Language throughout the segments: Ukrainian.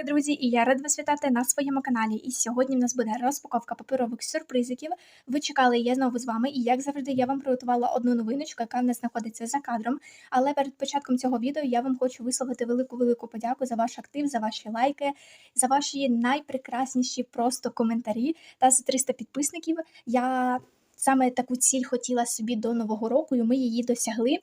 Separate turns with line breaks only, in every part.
Привітики, друзі! І я рада вас вітати на своєму каналі. І сьогодні в нас буде розпаковка паперових сюрпризиків. Ви чекали, я знову з вами. І як завжди, я вам приготувала одну новиночку, яка в нас знаходиться за кадром. Але перед початком цього відео я вам хочу висловити велику велику подяку за ваш актив, за ваші лайки, за ваші найпрекрасніші просто коментарі та за 300 підписників. Я саме таку ціль хотіла собі до нового року, і ми її досягли.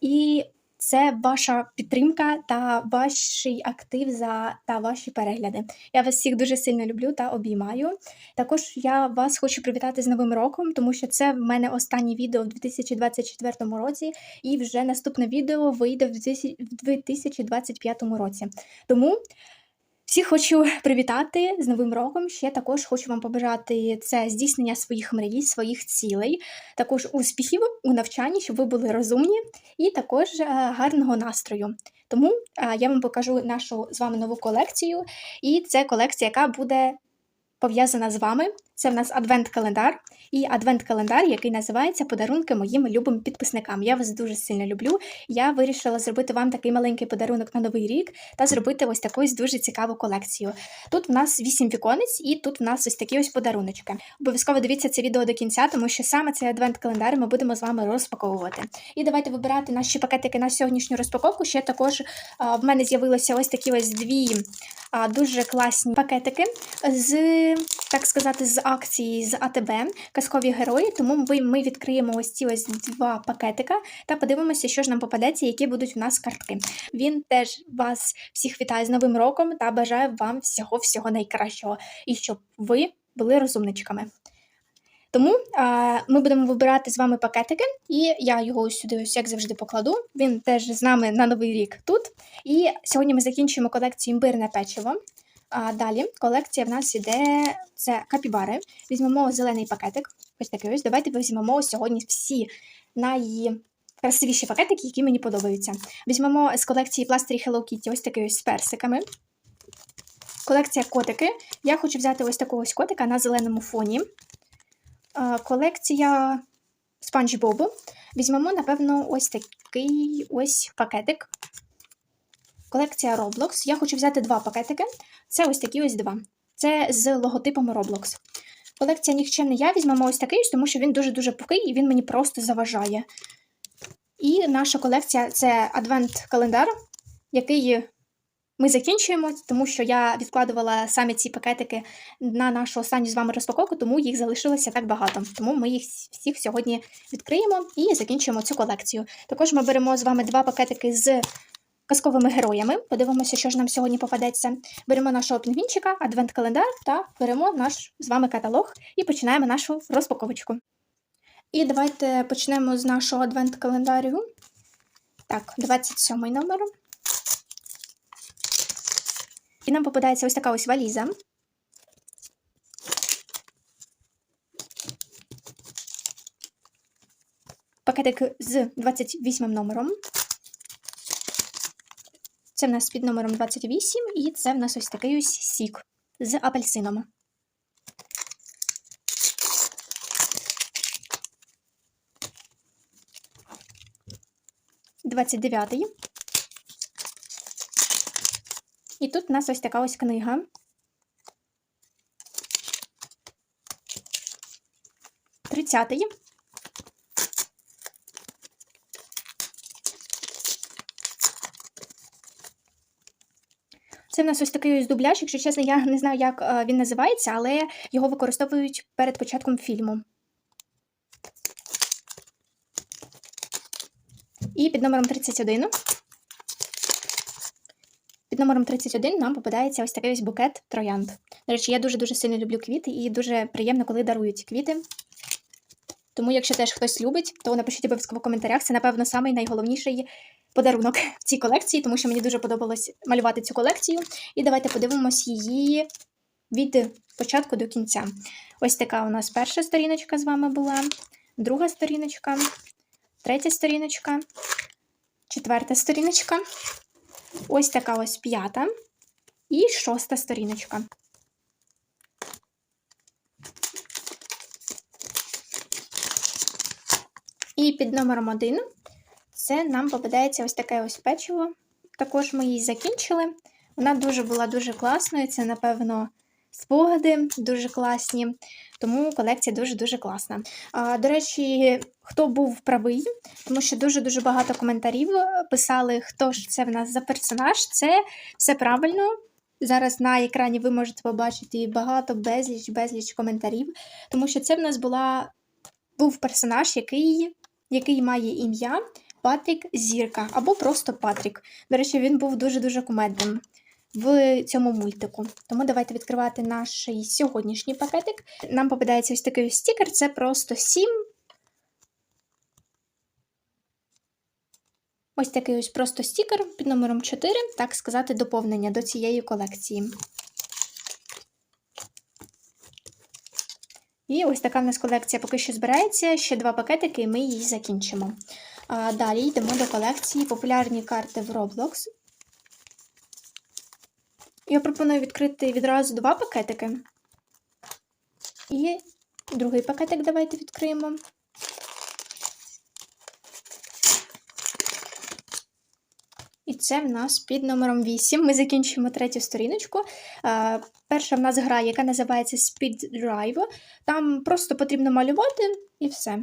І це ваша підтримка та ваш актив за та ваші перегляди. Я вас всіх дуже сильно люблю та обіймаю. Також я вас хочу привітати з Новим роком, тому що це в мене останнє відео в 2024 році, і вже наступне відео вийде в 2025 році. Тому. Всіх хочу привітати з Новим роком. Ще також хочу вам побажати це здійснення своїх мрій, своїх цілей, також успіхів у навчанні, щоб ви були розумні, і також е, гарного настрою. Тому е, я вам покажу нашу з вами нову колекцію, і це колекція, яка буде пов'язана з вами. Це в нас адвент-календар і адвент-календар, який називається Подарунки моїм любим підписникам. Я вас дуже сильно люблю. Я вирішила зробити вам такий маленький подарунок на новий рік та зробити ось таку дуже цікаву колекцію. Тут в нас вісім віконець, і тут в нас ось такі ось подаруночки. Обов'язково дивіться це відео до кінця, тому що саме цей адвент-календар ми будемо з вами розпаковувати. І давайте вибирати наші пакетики на сьогоднішню розпаковку. Ще також в мене з'явилися ось такі ось дві дуже класні пакетики з, так сказати, з акції з АТБ казкові герої. Тому ми, ми відкриємо ось ці ось два пакетика та подивимося, що ж нам попадеться, які будуть у нас картки. Він теж вас всіх вітає з Новим роком та бажає вам всього-всього найкращого і щоб ви були розумничками. Тому а, ми будемо вибирати з вами пакетики, і я його ось сюди, ось як завжди, покладу. Він теж з нами на новий рік тут. І сьогодні ми закінчуємо колекцію імбирне печиво. А далі колекція в нас іде це капібари. Візьмемо зелений пакетик. Ось такий ось. Давайте візьмемо сьогодні всі найкрасивіші пакетики, які мені подобаються. Візьмемо з колекції пластирі Hello Kitty ось такий ось з персиками. Колекція котики. Я хочу взяти ось такого ось котика на зеленому фоні. Колекція Спанч Бобу. Візьмемо, напевно, ось такий ось пакетик. Колекція Roblox. Я хочу взяти два пакетики. Це ось такі ось два. Це з логотипом Roblox. Колекція нікчемний я візьмемо ось такий, тому що він дуже-дуже пухий і він мені просто заважає. І наша колекція це адвент-календар, який ми закінчуємо, тому що я відкладувала самі ці пакетики на нашу останню з вами розпаковку, тому їх залишилося так багато. Тому ми їх всіх сьогодні відкриємо і закінчуємо цю колекцію. Також ми беремо з вами два пакетики з казковими героями. Подивимося, що ж нам сьогодні попадеться. Беремо нашого пінгвінчика, адвент-календар та беремо наш з вами каталог і починаємо нашу розпаковочку. І давайте почнемо з нашого адвент-календарю. Так, 27 номер. І нам попадається ось така ось валіза. Пакетик з 28 номером. Це в нас під номером 28, і це в нас ось такий ось сік з апельсином. Двадцять дев'ятий. І тут у нас ось така ось книга. Тридцятий. Це в нас ось такий ось дубляж, якщо чесно, я не знаю, як е, він називається, але його використовують перед початком фільму. І під номером 31. Під номером 31 нам попадається ось такий ось букет троянд. До речі, я дуже-дуже сильно люблю квіти і дуже приємно, коли дарують квіти. Тому, якщо теж хтось любить, то напишіть обов'язково в коментарях. Це, напевно, самий найголовніший подарунок в цій колекції, тому що мені дуже подобалось малювати цю колекцію. І давайте подивимось її від початку до кінця. Ось така у нас перша сторіночка з вами була, друга сторіночка, третя сторіночка, четверта сторіночка. Ось така ось п'ята і шоста сторіночка. І під номером 1 це нам попадається ось таке ось печиво. Також ми її закінчили. Вона дуже була дуже класною. Це, напевно, спогади дуже класні. Тому колекція дуже-дуже класна. А, до речі, хто був правий, тому що дуже-дуже багато коментарів писали, хто ж це в нас за персонаж. Це все правильно. Зараз на екрані ви можете побачити багато безліч, безліч коментарів, тому що це в нас була, був персонаж, який, який має ім'я Патрік Зірка або просто Патрік. До речі, він був дуже-дуже кумедним в цьому мультику. Тому давайте відкривати наш сьогоднішній пакетик. Нам попадається ось такий стікер, це просто 7. Ось такий ось просто стікер під номером 4, так сказати, доповнення до цієї колекції. І ось така в нас колекція поки що збирається. Ще два пакетики, і ми її закінчимо. А, далі йдемо до колекції популярні карти в Roblox. Я пропоную відкрити відразу два пакетики. І другий пакетик давайте відкриємо. І це в нас під номером 8. Ми закінчуємо третю сторіночку. Перша в нас гра, яка називається Speed Drive. Там просто потрібно малювати і все.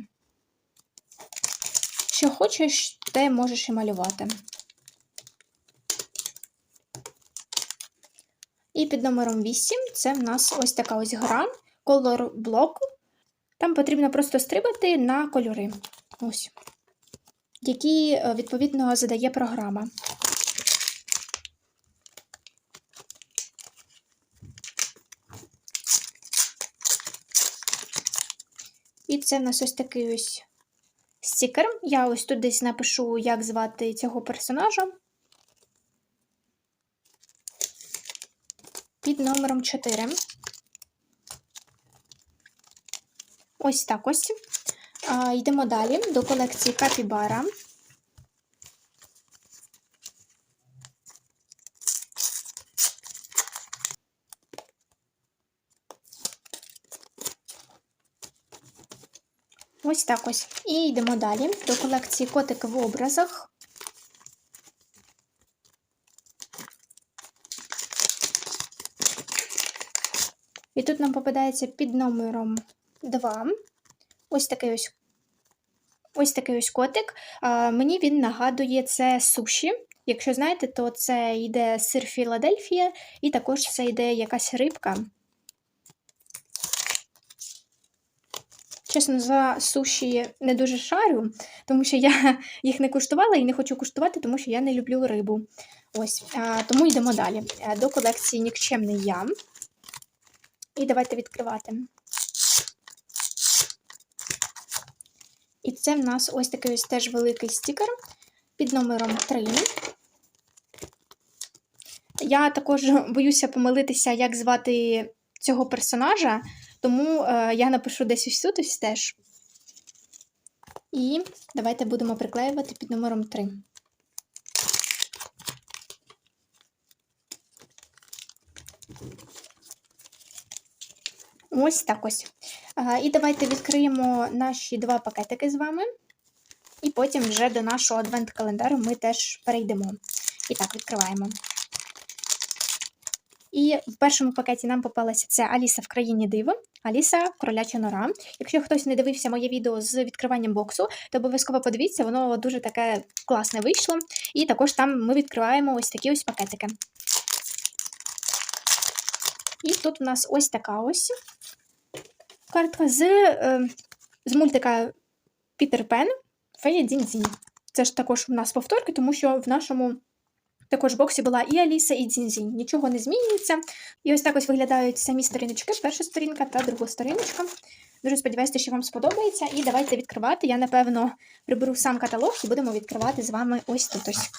Що хочеш, те можеш і малювати. І під номером 8 це в нас ось така ось гра Color Block. Там потрібно просто стрибати на кольори. Ось. Які, е, відповідно, задає програма. І це в нас ось такий ось стікер. Я ось тут десь напишу, як звати цього персонажа. Під номером 4. Ось так ось. А, Йдемо далі до колекції Капібара. Ось так ось. І йдемо далі до колекції котики в образах. І тут нам попадається під номером 2. Ось такий ось ось такий ось котик. А, Мені він нагадує це суші. Якщо знаєте, то це йде сир Філадельфія, і також це йде якась рибка. Чесно, за суші не дуже шарю, тому що я їх не куштувала і не хочу куштувати, тому що я не люблю рибу. Ось, а, Тому йдемо далі. Е, До колекції Нікчемний ям. І давайте відкривати. І це в нас ось такий ось теж великий стікер під номером 3. Я також боюся помилитися, як звати цього персонажа, тому е, я напишу десь ось тут ось теж. І давайте будемо приклеювати під номером 3. Ось так ось. І давайте відкриємо наші два пакетики з вами. І потім вже до нашого адвент-календару ми теж перейдемо. І так, відкриваємо. І в першому пакеті нам попалася це Аліса в країні диво, Аліса кроляча нора. Якщо хтось не дивився моє відео з відкриванням боксу, то обов'язково подивіться, воно дуже таке класне вийшло. І також там ми відкриваємо ось такі ось пакетики. І тут у нас ось така ось картка з е, з мультика Пітер Пен Фея Дзінь-Дзінь. Це ж також у нас повторки, тому що в нашому також боксі була і Аліса, і Дзінь-Дзінь. Нічого не змінюється. І ось так ось виглядають самі сторіночки, перша сторінка та друга сторіночка. Дуже сподіваюся, що вам сподобається. І давайте відкривати. Я, напевно, приберу сам каталог і будемо відкривати з вами ось тут ось.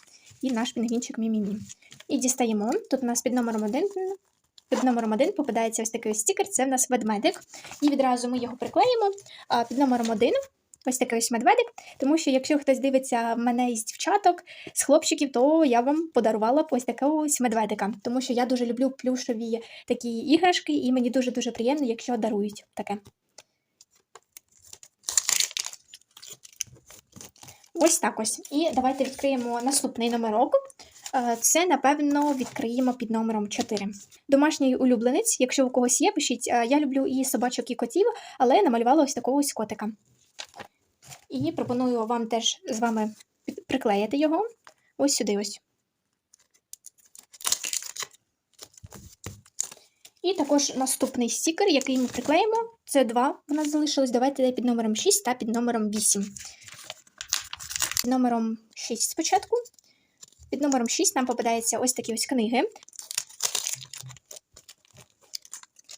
І наш пінгвінчик Мімімі. І дістаємо. Тут у нас під номером 1 під номером 1 попадається ось такий стікер, це в нас ведмедик. І відразу ми його приклеїмо. Під номером 1 ось такий ось медведик. Тому що, якщо хтось дивиться мене із дівчаток, з хлопчиків, то я вам подарувала ось такого ось медведика. Тому що я дуже люблю плюшові такі іграшки, і мені дуже-дуже приємно, якщо дарують таке. Ось так ось. І давайте відкриємо наступний номерок. Е, Це, напевно, відкриємо під номером 4. Домашній улюбленець, якщо у когось є, пишіть. Е, Я люблю і собачок, і котів, але намалювала ось такого ось котика. І пропоную вам теж з вами приклеїти його ось сюди ось. І також наступний стікер, який ми приклеїмо, це два в нас залишилось. Давайте під номером 6 та під номером 8. Під номером 6 спочатку. Під номером 6 нам попадається ось такі ось книги.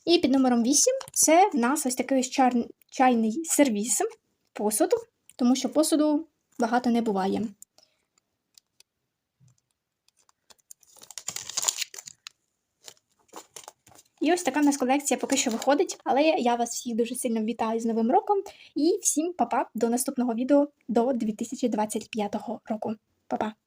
І під номером 8 це в нас ось такий ось чар... чайний сервіс, посуд, тому що посуду багато не буває. І ось така в нас колекція поки що виходить, але я вас всіх дуже сильно вітаю з Новим роком і всім па-па до наступного відео до 2025 року. Па-па!